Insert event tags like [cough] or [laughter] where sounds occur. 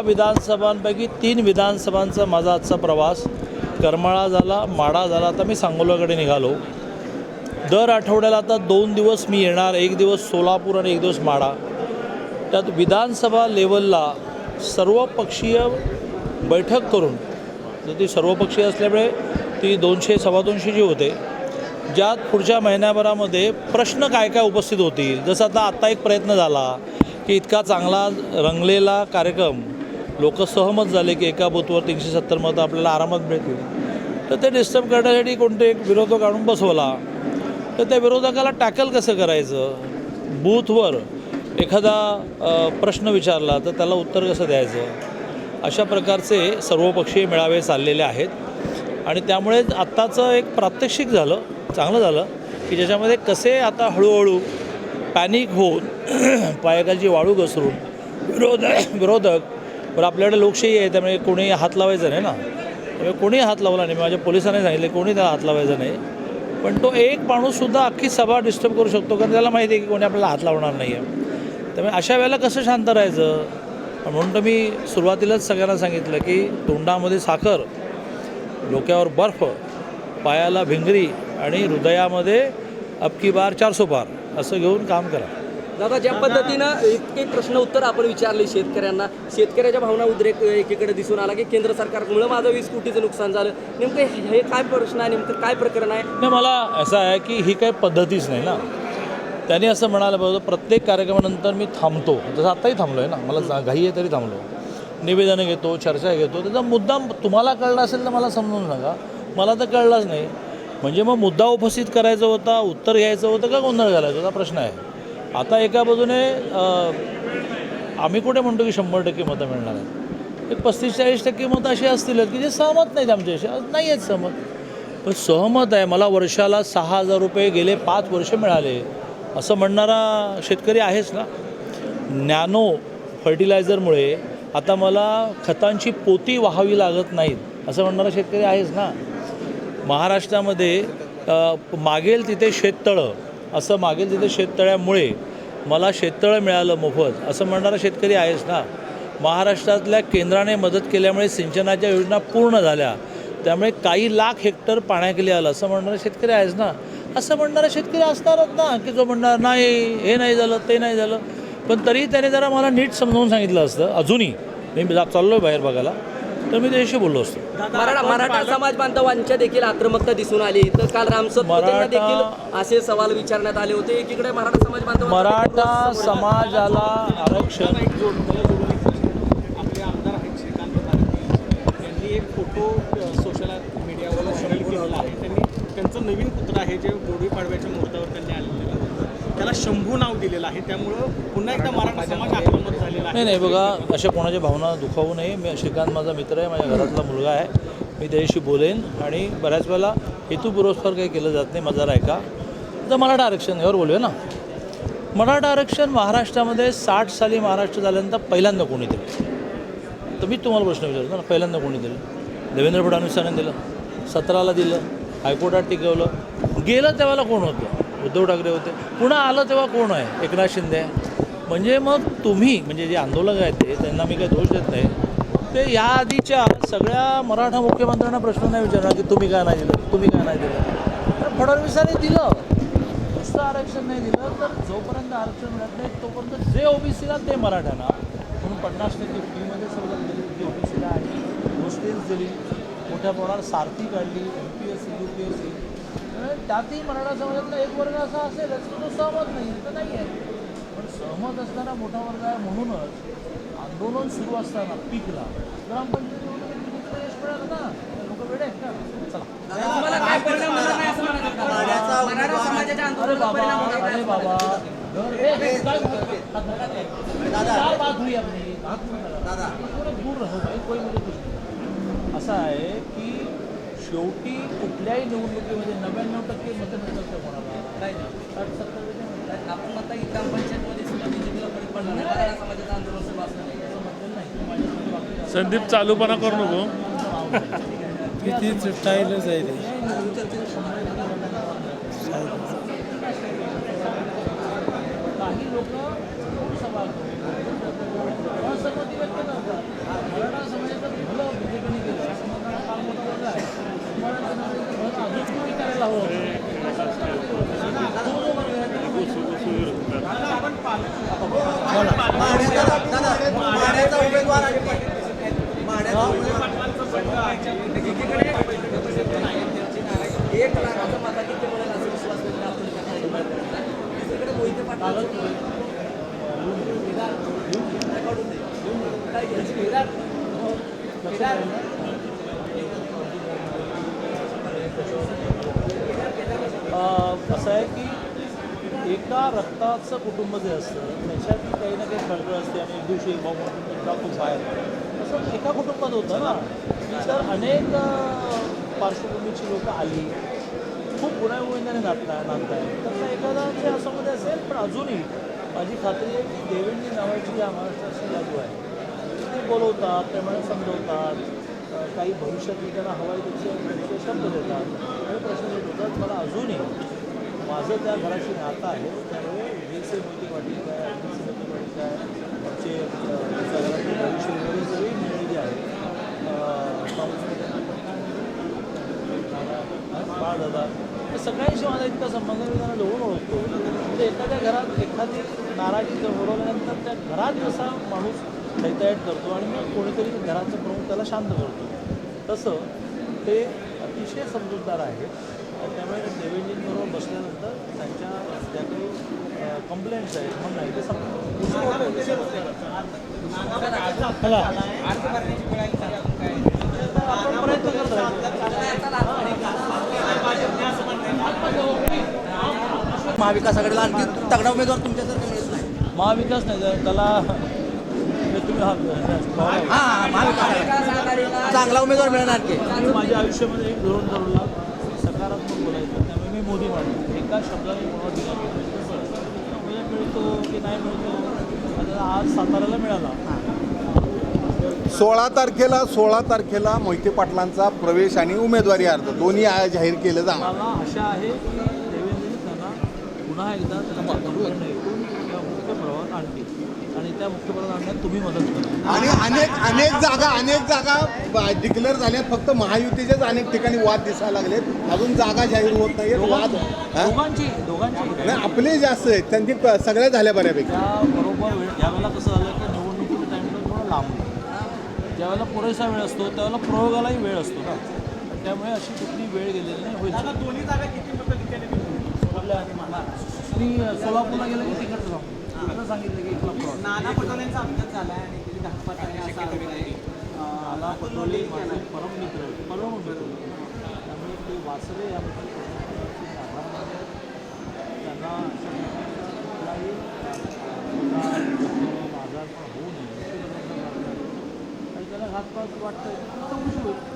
विधानसभांपैकी तीन विधानसभांचा माझा आजचा प्रवास. करमाळा झाला माडा झाला आता मी सांगोलाकडे निघालो. दर आठवड्याला आता दोन दिवस मी येणार एक दिवस सोलापूर आणि एक दिवस माडा त्यात विधानसभा लेवलला सर्वपक्षीय बैठक करून तर ती सर्वपक्षीय असल्यामुळे ती दोनशे सव्वा दोनशेची होते ज्यात पुढच्या महिन्याभरामध्ये प्रश्न काय काय उपस्थित होतील? जसं आता आत्ता एक प्रयत्न झाला की इतका चांगला रंगलेला कार्यक्रम लोक सहमत झाले की एका बूथवर तीनशे सत्तर मतं आपल्याला आरामात मिळतील. तर ते डिस्टर्ब करण्यासाठी कोणते एक विरोधक आणून बसवला. तर त्या विरोधकाला टॅकल कसं करायचं? बूथवर एखादा प्रश्न विचारला तर त्याला उत्तर कसं द्यायचं? अशा प्रकारचे सर्वपक्षीय मेळावे चाललेले आहेत. आणि त्यामुळे आत्ताचं एक प्रात्यक्षिक झालं चांगलं झालं की ज्याच्यामध्ये कसे आता हळूहळू पॅनिक होऊन [clears throat] पायकाची वाळू घसरून विरोध विरोधक पण आपल्याकडे लोकशाही आहे त्यामुळे कोणी हात लावायचं नाही ना. त्यामुळे कोणी हात लावला नाही. माझ्या पोलिसांनी सांगितले कोणी त्याला हात लावायचा नाही. पण तो एक माणूससुद्धा अख्खी सभा डिस्टर्ब करू शकतो कारण त्याला माहिती आहे की कोणी आपल्याला हात लावणार नाही आहे त्यामुळे अशा वेळेला कसं शांत राहायचं? म्हणून तर मी सुरुवातीलाच सगळ्यांना सांगितलं की तोंडामध्ये साखर डोक्यावर बर्फ पायाला भिंगरी आणि हृदयामध्ये अबकी बार चारसो पार असं घेऊन काम करा. दादा ज्या पद्धतीनं इतके प्रश्न उत्तर आपण विचारले शेतकऱ्यांना शेतकऱ्याच्या भावना उद्रेक एकीकडे दिसून आला की केंद्र सरकारमुळं माझं वीस कोटीचं नुकसान झालं. नेमकं हे काय प्रश्न आहे? नेमकं काय प्रकरण आहे? नाही मला असं आहे की ही काही पद्धतीच नाही ना. त्यांनी असं म्हणालं पाहिजे प्रत्येक कार्यक्रमानंतर मी थांबतो. जसं आत्ताही थांबलो आहे ना मला घाई आहे तरी थांबलो. निवेदनं घेतो चर्चा घेतो. त्याचा मुद्दा तुम्हाला कळला असेल तर मला समजून सांगा. मला तर कळलाच नाही. म्हणजे मग मुद्दा उपस्थित करायचा होता उत्तर घ्यायचं होतं का गोंधळ घालायचा होता? प्रश्न आहे. आता एका बाजूने आम्ही कुठे म्हणतो की शंभर टक्के मतं मिळणार आहेत? एक पस्तीस चाळीस टक्के मतं अशी असतील की जे सहमत नाहीत आमच्याशी नाही आहेत सहमत. पण सहमत आहे. मला वर्षाला सहा हजार रुपये गेले पाच वर्ष मिळाले. असं म्हणणारा शेतकरी आहेच ना? नॅनो फर्टिलायझरमुळे आता मला खतांची पोती वाहावी लागत नाहीत असं म्हणणारा शेतकरी आहेच ना? महाराष्ट्रामध्ये मागेल तिथे शेततळं. असं मागेल तिथे शेततळ्यामुळे मला शेततळं मिळालं मोफत. असं म्हणणारा शेतकरी आहेच ना? महाराष्ट्रातल्या केंद्राने मदत केल्यामुळे सिंचनाच्या योजना पूर्ण झाल्या. त्यामुळे काही लाख हेक्टर पाण्याखाली आलं. असं म्हणणारा शेतकरी आहेच ना? असं म्हणणारा शेतकरी असणारच ना की जो म्हणणार नाही हे नाही झालं ते नाही झालं. पण तरी त्याने जरा मला नीट समजावून सांगितलं असतं. अजूनही मी चाललो आहे बाहेर बघायला. तर मी त्याच्याशी बोललो असतो. मराठा मराठा समाज बांधवांच्या देखील आक्रमकता दिसून आली. तर काल रामसत त्यांना मराठा- देखील असे सवाल विचारण्यात आले होते. एकीकडे मराठा समाज बांधव मराठा समाजाला आरक्षण आपले आमदार आहेत श्रीकांत पाटील. यांनी एक फोटो अ, सोशल मीडियावर व्हायरल केलेला आहे. त्यांनी त्यांचं नवीन पुत्र आहे जे गुढीपाडव्याच्या मुहूर्तावर त्यांनी आलेलं त्याला शंभू नाव दिलेलं आहे. त्यामुळं पुन्हा एकदा मराठा समाज आक्रमक झालेला आहे. नाही नाही बघा अशा कोणाच्या भावना दुखावू नये. मी श्रीकांत माझा मित्र आहे माझ्या घरातला मुलगा आहे. मी त्याच्याशी बोलेन आणि बऱ्याच वेळेला हेतुपुरस्कार काही केलं जात नाही माझा ऐका तर मराठा आरक्षण यावर बोलूया ना? मराठा आरक्षण महाराष्ट्रामध्ये साठ साली महाराष्ट्र झाल्यानंतर पहिल्यांदा कोणी दिलं? तर मी तुम्हाला प्रश्न विचारतो ना पहिल्यांदा कोणी दिलं? देवेंद्र फडणवीसांनी दिलं सतराला दिलं हायकोर्टात टिकवलं. गेलं तेव्हाला कोण होतं? उद्धव ठाकरे होते. पुन्हा आलं तेव्हा कोण आहे? एकनाथ शिंदे. आहे म्हणजे मग तुम्ही म्हणजे जे आंदोलक आहेत ते त्यांना मी काही दोष देत नाही. ते या आधीच्या सगळ्या मराठा मुख्यमंत्र्यांना प्रश्न नाही विचारणार की तुम्ही काय नाही दिलं? तुम्ही काय नाही दिलं? तर फडणवीसांनी दिलं. नुसतं आरक्षण नाही दिलं तर जोपर्यंत आरक्षण मिळत नाही तोपर्यंत जे ओबीसीला ते मराठ्यांना. म्हणून पन्नास टक्के फीमध्ये सवलत दिली. ती ओबीसीला आणि मुस्लिम्स दिली. मोठ्या प्रमाणात सारथी काढली. M P S C U P S C त्यातही मराठा समाजातला एक वर्ग असा असेलच की तो सहमत नाही तर नाही आहे पण सहमत असणारा मोठा वर्ग आहे म्हणूनच आंदोलन सुरू असताना पीकला. ग्रामपंचायत निवडणुकीत किती यश मिळालं ना लोक वेळे आहेत का चला. अरे बाबा अरे बाबा. बात हुई अपनी दादा थोडं दूर राहू भाई कोई मुझे कुछ नहीं. असं आहे की शेवटी कुठल्याही निवडणुकीमध्ये नव्याण्णव टक्के मतं मिळतात का कोणाला नाही. साठ सत्तर टक्के मिळतात. आपण ग्रामपंचायतमध्ये सुद्धा बीजेपीला समाजाचं आंदोलन नाही. असं नाही. माझ्या संदीप चालूपणा करू नको. किती स्टाईलच आहे ते. काही लोक सभा कसं आहे की एका रक्ताचं कुटुंब जे असतं त्याच्यात काही ना काही खळखळ असते आणि एक दिवशी एक भाऊ म्हणून खूप बाहेर असं एका कुटुंबात होतं ना तर अनेक पार्श्वभूमीची लोकं आली. खूप गुण्यागोविंदाने नाचता नाचत आहे. तर एखादा असं मध्ये असेल पण अजूनही माझी खात्री आहे की देवेंद्र नावाची या महाराष्ट्राची लागू आहे ते बोलवतात त्यामुळे समजवतात. काही भविष्यात त्यांना हवाई त्याचे त्याचे शब्द देतात. आणि प्रश्न होतात. मला अजूनही माझं त्या घराशी नातं आहे. त्यामुळे विजयचे मोठी वाटी काय अभिषेक मोठी काय आमचे अ, त्या घरातले भविष्य वगैरे सगळी मंडळी जी आहे बाळ दादा या सगळ्यांशी माझा इतका संबंध आहे, मी त्यांना जवळून ओळखतो. म्हणजे एखाद्या घरात एखादी नाराजी जर ओढवल्यानंतर त्या घरात जसा माणूस दैतायट करतो आणि मग कोणीतरी घराचं प्रमुख त्याला शांत करतो. तसं ते अतिशय समजूतदार आहेत आणि त्यामुळे देवेंद्रजींबरोबर बसल्यानंतर त्यांच्या ज्या काही कंप्लेंट्स आहेत म्हणणं आहे ते समजून आपण प्रयत्न करत राहायचो महाविकास आघाडीला आणखी तगडा उमेदवार तुमच्यासारखा मिळत नाही. महाविकास नाही तर त्याला तुम्ही हा हा महाविकास चांगला उमेदवार मिळणार आणखी मी माझ्या आयुष्यामध्ये एक धोरण ठरवला सकारात्मक बोलायचं त्यामुळे मी मोदी मानतो. एका शब्दाने कोणाला दिला म्हणजे मिळतो की नाही मिळतो आता आज साताऱ्याला मिळाला. सोळा तारखेला सोळा तारखेला मोहिते पाटलांचा प्रवेश आणि उमेदवारी अर्ज दोन्ही आज जाहीर केलं जाणार. मला आशा आहे की पुन्हा एकदा त्यांना तरुण ऐकून त्या मुख्य प्रवाहात आणतील आणि त्या मुख्य प्रवाहात आणण्यात तुम्ही मदत करा. आणि अनेक अनेक जागा अनेक जागा डिक्लेअर झाल्यात फक्त महायुतीचेच अनेक ठिकाणी वाद दिसायला लागलेत. अजून जागा जाहीर होत नाहीत वाद हा? दोघांची दोघांची नाही आपले जास्त आहेत त्यांची सगळ्या झाल्या बऱ्यापैकी. बरोबर वेळ यावेळेला कसं झालं की निवडणुकीच्या टाईमला थोडं लांब. ज्यावेळेला पुरेसा वेळ असतो त्यावेळेला प्रयोगालाही वेळ असतो ना. त्यामुळे अशी कुठली वेळ गेलेली नाही होईल. आता दोन्ही जागा किती मताधिक्याने निवडून आपल्या मी सोलापूरला गेलं की तिकडचं जाऊ. तिकडं सांगितलं की फ्रॉड नाना पटोलेंचा अपघात झाला आहे आणि त्याची धाकपात आहे असा. मला पटोले माझे परम मित्र परम मित्र. त्यामुळे ते वाचले याबद्दल. त्यांना पण होऊ नये. आणि त्याला घातपात वाटतं तर चौकशी होईल.